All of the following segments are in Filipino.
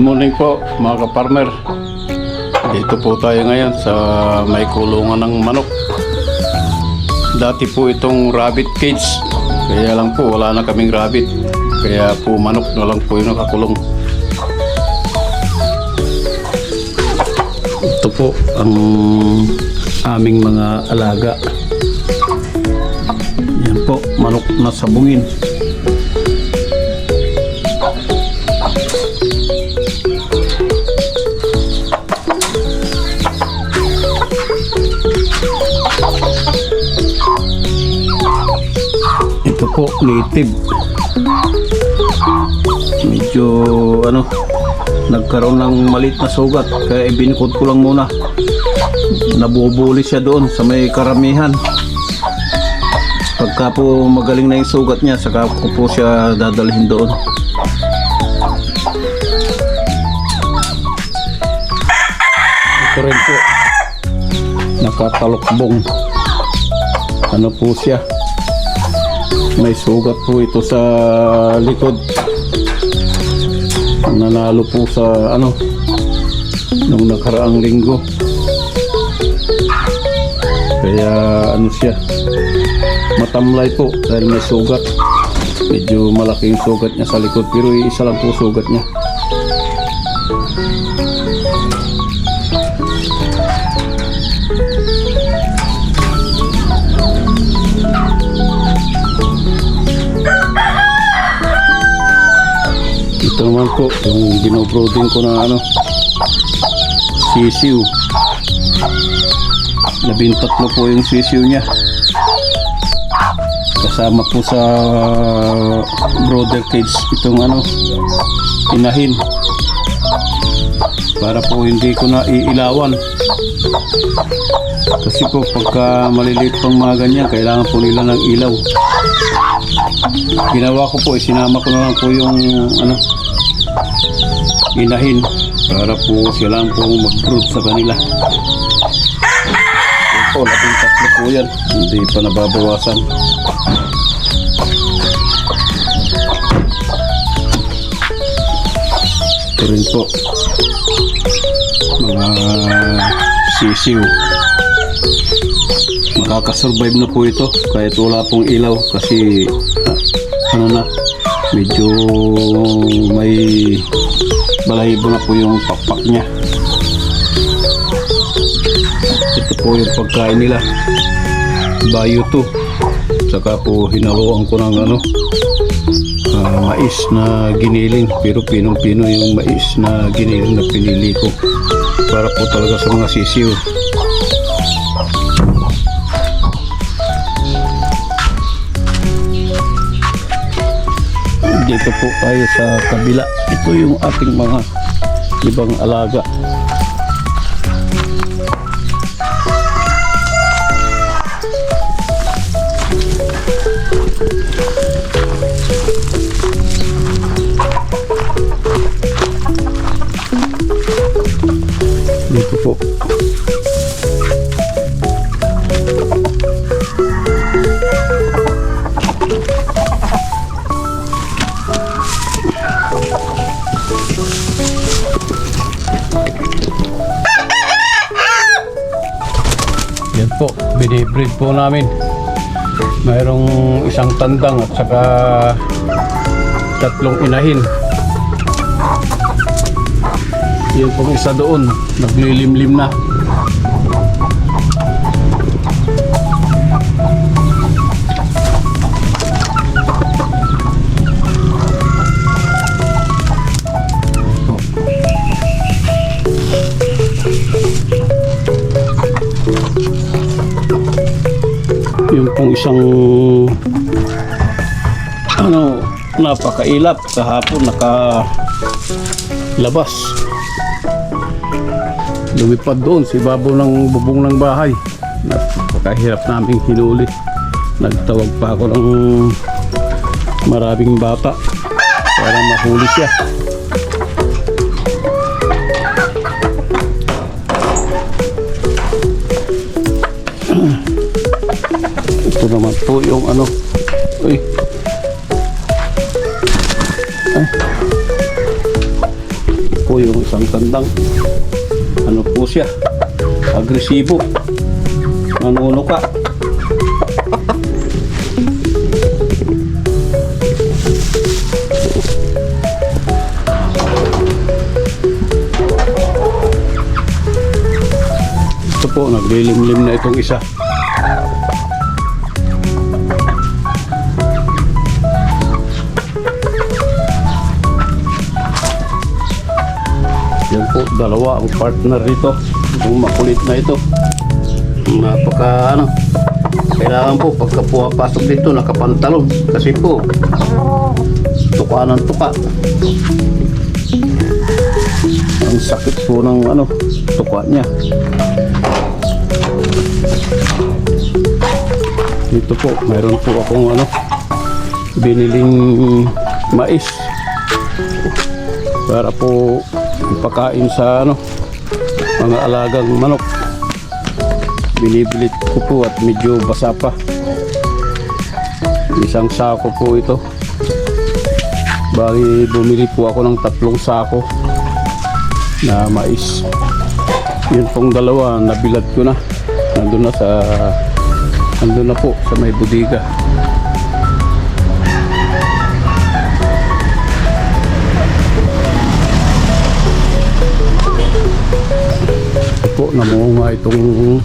Morning po mga kaparmer. Dito po tayo ngayon sa may kulungan ng manok. Dati po itong rabbit cage. Kaya lang po wala na kaming rabbit. Kaya po manok na lang po yung nakakulong. Ito po ang aming mga alaga. Yan po, manok na sabungin. Po, native. Medyo, ano, nagkaroon ng maliit na sugat. Kaya ibinikod ko lang muna. Nabubuli siya doon sa may karamihan. Pagka po magaling na yung sugat niya, saka ko po siya dadalhin doon. Ito rin po. Nakatalokbong. Ano po siya? May sugat po ito sa likod. Nanalo po sa ano nung nakaraang linggo. Kaya ano siya matamlay po dahil may sugat. Medyo malaki yung sugat niya sa likod pero isa lang po sugat niya. Ito naman po, yung binobrooding ko na ano, sisiw. Labintatlo po yung sisiw niya. Kasama po sa brother cage itong ano, inahin. Para po hindi ko na iilawan. Kasi po pagka maliliit pang mga ganyan, kailangan po nila ng ilaw. Ginawa ko po, isinama ko na lang po yung ano, inahin para po sila lang po mag-brood sa kanila. Po, labing tatlo po yan. Hindi pa nababawasan. Ito rin po. Mga sisiw. Makakasurvive na po ito kahit wala pong ilaw kasi ano na medyo may balahibo na po yung pakpak niya. Ito po yung pagkain nila. Bayo to. Saka po hinaluan ko ng ano ah, mais na giniling. Pero pinong pino yung mais na giniling na pinili ko. Para po talaga sa mga sisiw dito po tayo sa kabila. Ito yung ating mga ibang alaga Yan po, binibreed po namin. Mayroong isang tandang at saka tatlong inahin. Yan pong isa doon, naglilimlim na. Isang ano, napakailap kahapon naka labas. Lumipad doon sa ibabaw ng bubong ng bahay. Napakahirap namin hinuli. Nagtawag pa ako ng maraming bata para mahuli siya. Ito naman po yung ano. Uy. Ay. po yung isang tandang. Ano po siya? Agresibo. Nanuno ka. Ito po, naglilimlim na itong isa. Yan po, dalawa ang partner dito. Yung makulit na ito. Napaka ano. Kailangan po pagka pumapasok dito nakapantalon. Kasi po, tuka ng tuka. Ang sakit po ng ano, tuka niya. Dito po, mayroon po akong ano, biniling mais para po ipakain sa ano mga alagang manok. Binibilit ko po at medyo basa pa. Isang sako po ito. Bali bumili po ako ng tatlong sako na mais. Yun pong dalawa nabilad ko na. Nandun na sa nandun na po sa may budiga po namunga itong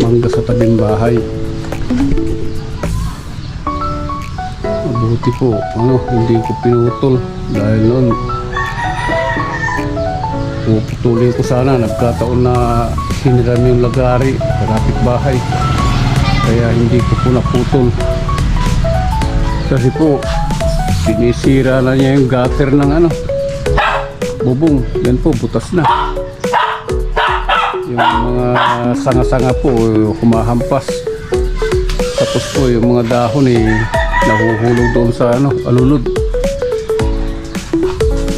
mangga sa tabing bahay. Mabuti po, ano, hindi ko pinutol dahil noon. Puputulin ko sana nagkataon na hiniram yung lagari sa kapitbahay. Kaya hindi ko po naputol. Kasi po sinisira na niya yung gutter ng ano bubong. Yan po butas na yung mga sanga-sanga po humahampas. Tapos po yung mga dahon eh nahuhulog doon sa ano alulod.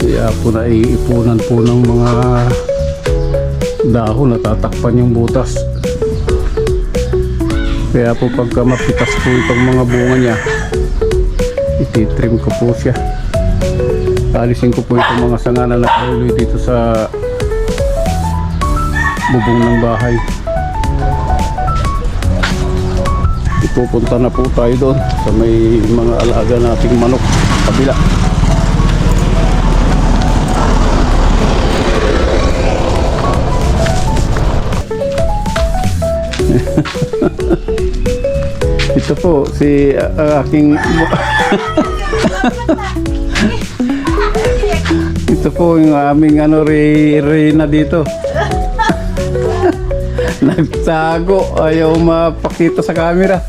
Kaya po naiipunan po ng mga dahon natatakpan yung butas. Kaya po pagka mapitas po itong mga bunga niya ititrim ko po siya. Alisin ko po itong mga sanga na nakahuloy dito sa bubong ng bahay. Ipupunta na po tayo doon sa may mga alaga nating manok kabila. Ito po si uh, aking ito po yung aming ano re, reyna dito nagtago ayaw mapakita sa camera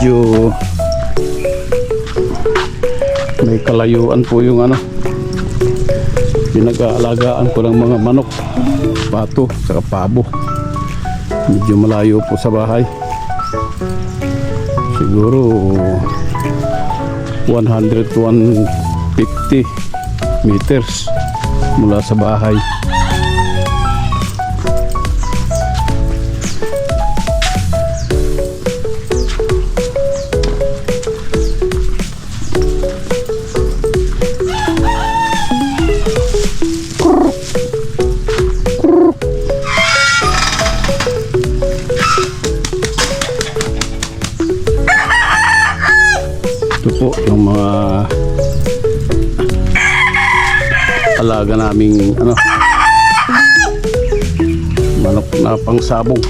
medyo may kalayuan po yung ano pinag-aalagaan ko ng mga manok pato saka pabo. Medyo malayo po sa bahay. Siguro 100 to 150 meters mula sa bahay po yung mga alaga naming ano manok na pangsabong.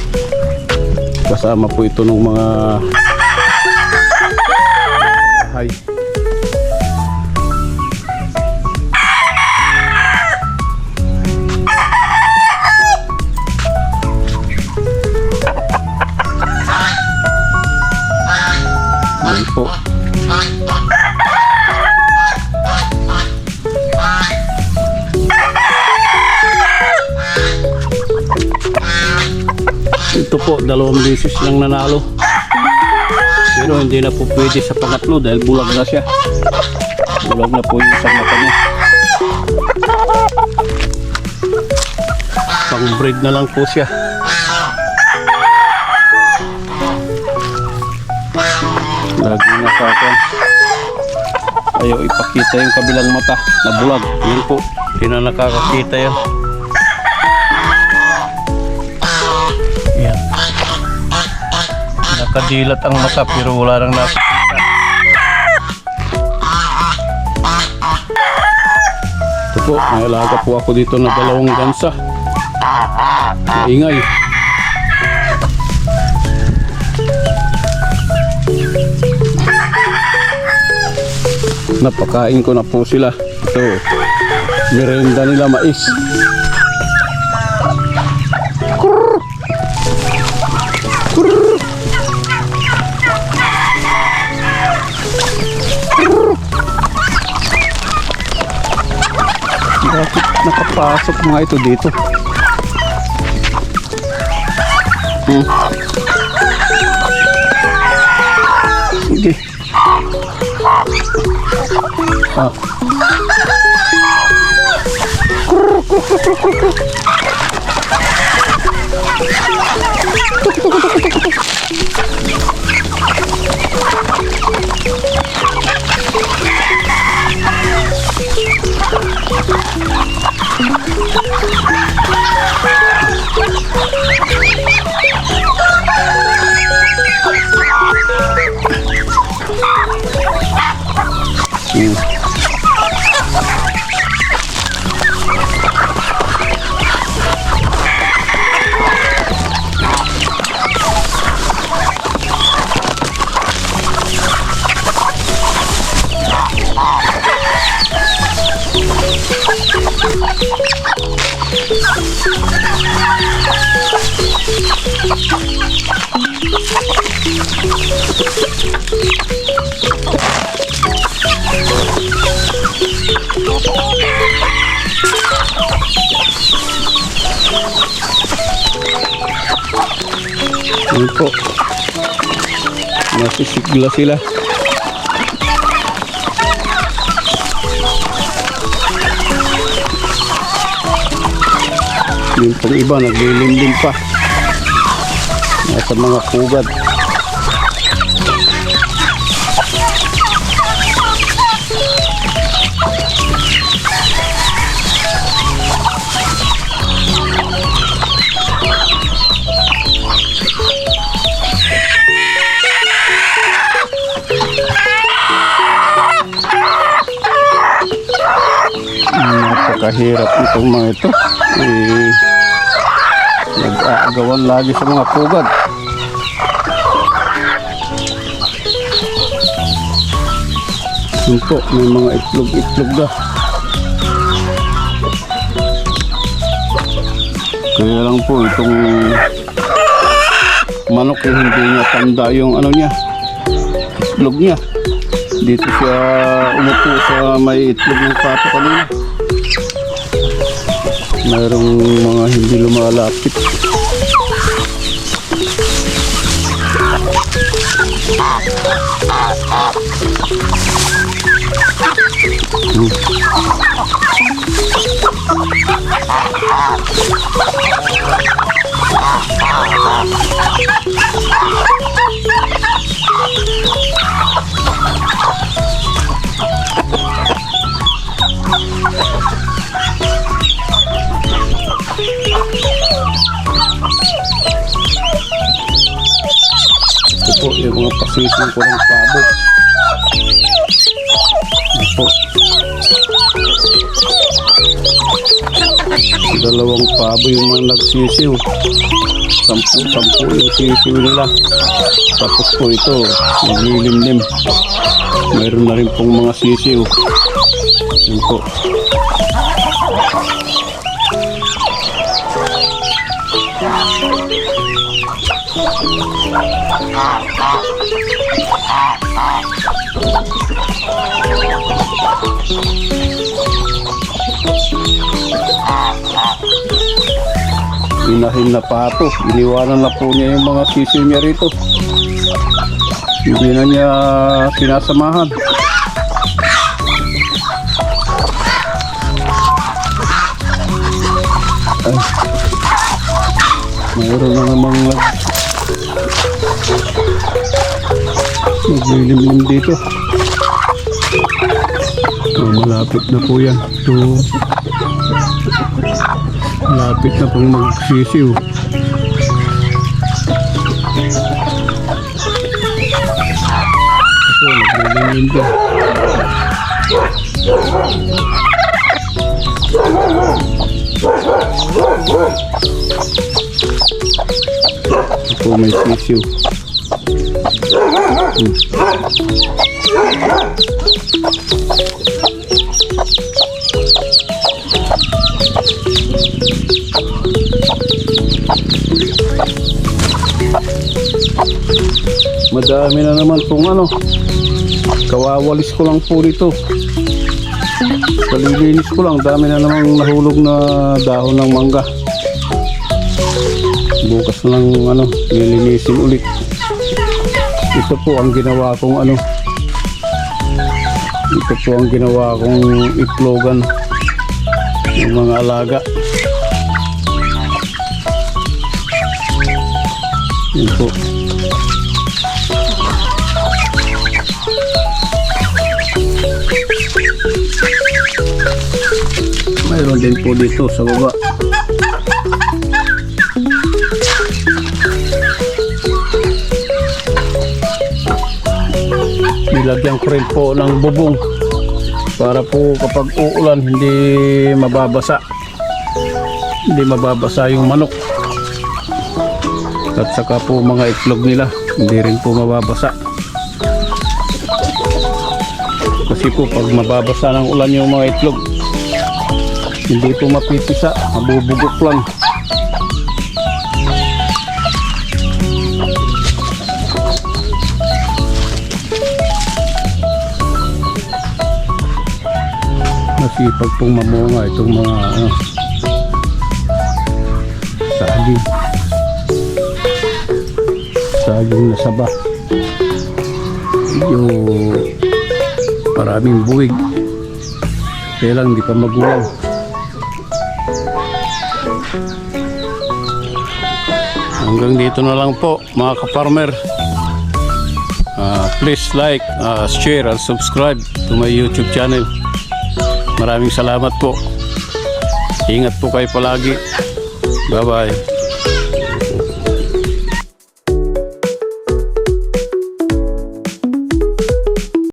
Kasama po ito ng mga po, dalawang beses lang nanalo. Pero hindi na po pwede sa pangatlo dahil bulag na siya. Bulag na po yung isang mata niya. Pang breed na lang po siya. Lagi nakakuan. Ayaw ipakita yung kabilang mata na bulag. Yun po, hindi na nakakakita. Yan. Nakadilat ang mata pero wala nang nakikita. Ito po, may po ako dito na dalawang gansa. Maingay. Napakain ko na po sila. Ito, merenda nila mais. Nakapasok mga ito dito? Hmm. Sige. Ah. Hmm. Yun po. Nasisigla sila. Yung pang iba, naglilimlim pa. Nasa mga pugad. Napakahirap itong mga ito. Eh, nag-aagawan lagi sa mga pugad. Yun po, may mga itlog-itlog na. Kaya lang po itong manok eh, hindi niya tanda yung ano niya, itlog niya. Dito siya umupo sa may itlog ng pato kanina. Mayroong mga hindi lumalapit. Ito pasising ko ng pabo. Ito po. Dalawang pabo yung mga nagsisiw. Sampu-sampu yung sisiw nila. Tapos po ito, naglilimlim. Mayroon na rin pong mga sisiw. Yun po. Inahin na pato. Iniwanan na po niya yung mga sisiw niya rito. Hindi na niya sinasamahan. Ay. Mayroon na namang. Naglilimlim dito. Oh, malapit na po yan. So, malapit na pong magsisiw. Ito, naglilimlim din. Ito po may sisiw. Madami na naman pong ano. Kawawalis ko lang po dito. Kalilinis ko lang. Dami na namang nahulog na dahon ng mangga. Bukas lang ano, lilinisin ulit. Ito po ang ginawa kong ano. Ito po ang ginawa kong itlogan ng mga alaga. Yan po. Mayroon din po dito sa baba. Nilagyan ko rin po ng bubong para po kapag uulan hindi mababasa. Hindi mababasa yung manok. At saka po mga itlog nila hindi rin po mababasa. Kasi po pag mababasa ng ulan yung mga itlog hindi po mapipisa, mabubugok lang. Masipag pong itong mga ano, saging. Saging na saba. Yung maraming buwig. Kaya lang hindi pa magulang. Hanggang dito na lang po mga ka-farmer. Ah, please like, ah, share, and subscribe to my YouTube channel. Maraming salamat po. Ingat po kayo palagi. Bye-bye.